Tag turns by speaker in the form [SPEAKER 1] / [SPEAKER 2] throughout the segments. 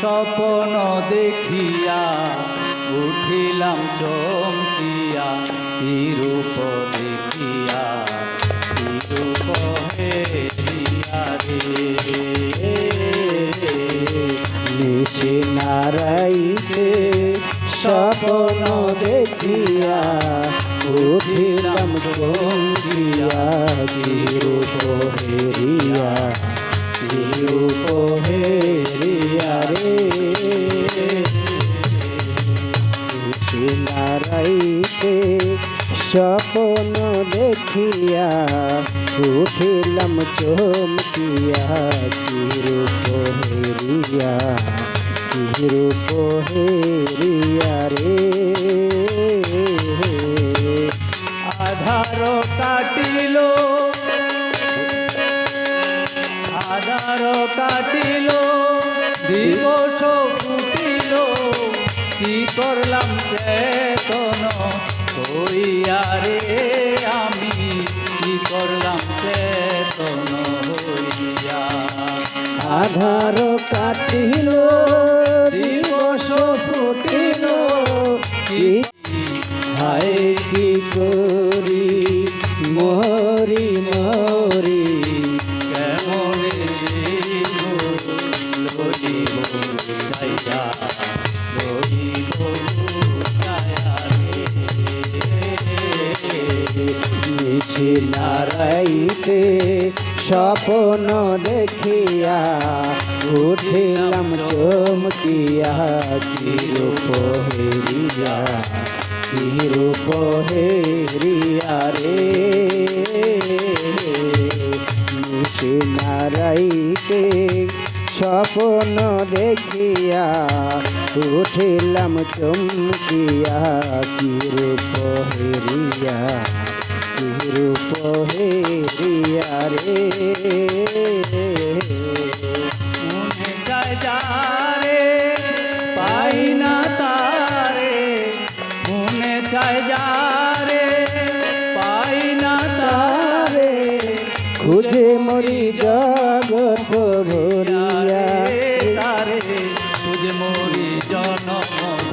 [SPEAKER 1] স্বপ্ন দেখিয়া উঠিলাম চমকিয়া কি রূপ দেখিয়া কি রূপ হেরিয়া রে।
[SPEAKER 2] নিশি নারাইতে স্বপ্ন দেখিয়া উঠিলাম চমকিয়া কি রূপ হেরিয়া কি রূপ হেরিয়া রে নিশি নারাইতে স্বপ্ন দেখিয়া, উঠিলাম চমকিয়া কি রূপ হেরিয়া কি রূপ হেরিয়া রে।
[SPEAKER 1] দিবস ফুটিল কি করলাম চেতন হইয়া রে আমি কি করলাম চেতন হইয়া
[SPEAKER 2] আধার কাটিল, দিবস ফুটিল, কি হায় কি করি মরি মরি নারাইতে স্বপ্ন দেখিয়া উঠিলাম চমকিয়া কি রূপ হেরিয়া কি রূপ হেরিয়া রে নিশি নারাইতে স্বপ্ন দেখিয়া উঠিলাম চমকিয়া কি রূপ হেরিয়া কি রূপ হেরিয়া রে খুঁজে মরি জগৎ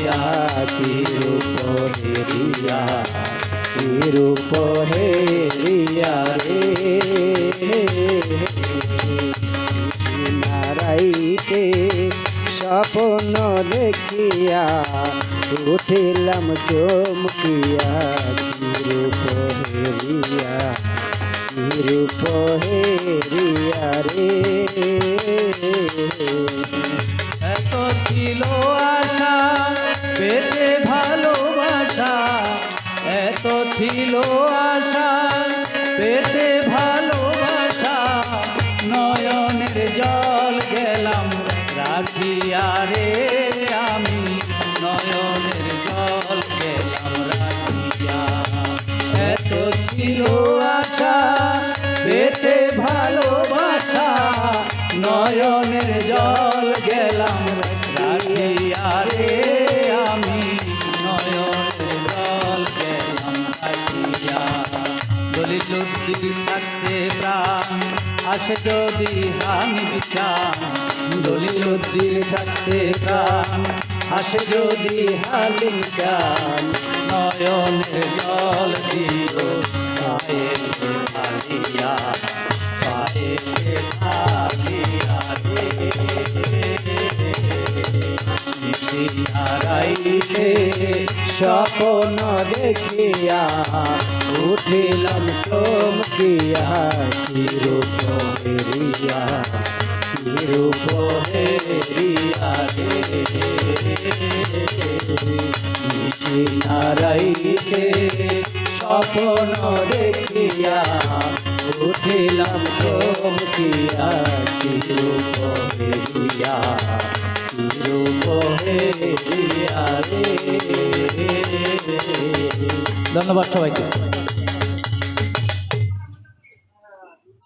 [SPEAKER 2] চমকিয়া কি রূপ হেরিয়া কি রূপ হেরিয়া রে। নারাইতে স্বপ্ন দেখিয়া উঠিলাম চমকিয়া কি রূপ হেরিয়া কি রূপ হেরিয়া রে।
[SPEAKER 1] ছিল পেতে ভালোবাসা, নয়নের জল গেলাম রাখিয়া রে আমি, নয়নের জল গেলাম রাখিয়া। দলিত থাকতে প্রাণ আসে যদি হানি বিচার। দলিল থাকতে প্রাণ আসে যদি হালিম চান নয়নের জল দিও
[SPEAKER 2] স্বপ্ন দেখিয়া উঠিলাম চমকিয়া কি রূপ হেরিয়া কি রূপ হেরিয়া রে। নারাইতে স্বপ্ন দেখিয়া উঠিলাম চমকিয়া কি রূপ হেরিয়া
[SPEAKER 1] ধন্যবাদ সবাইকে।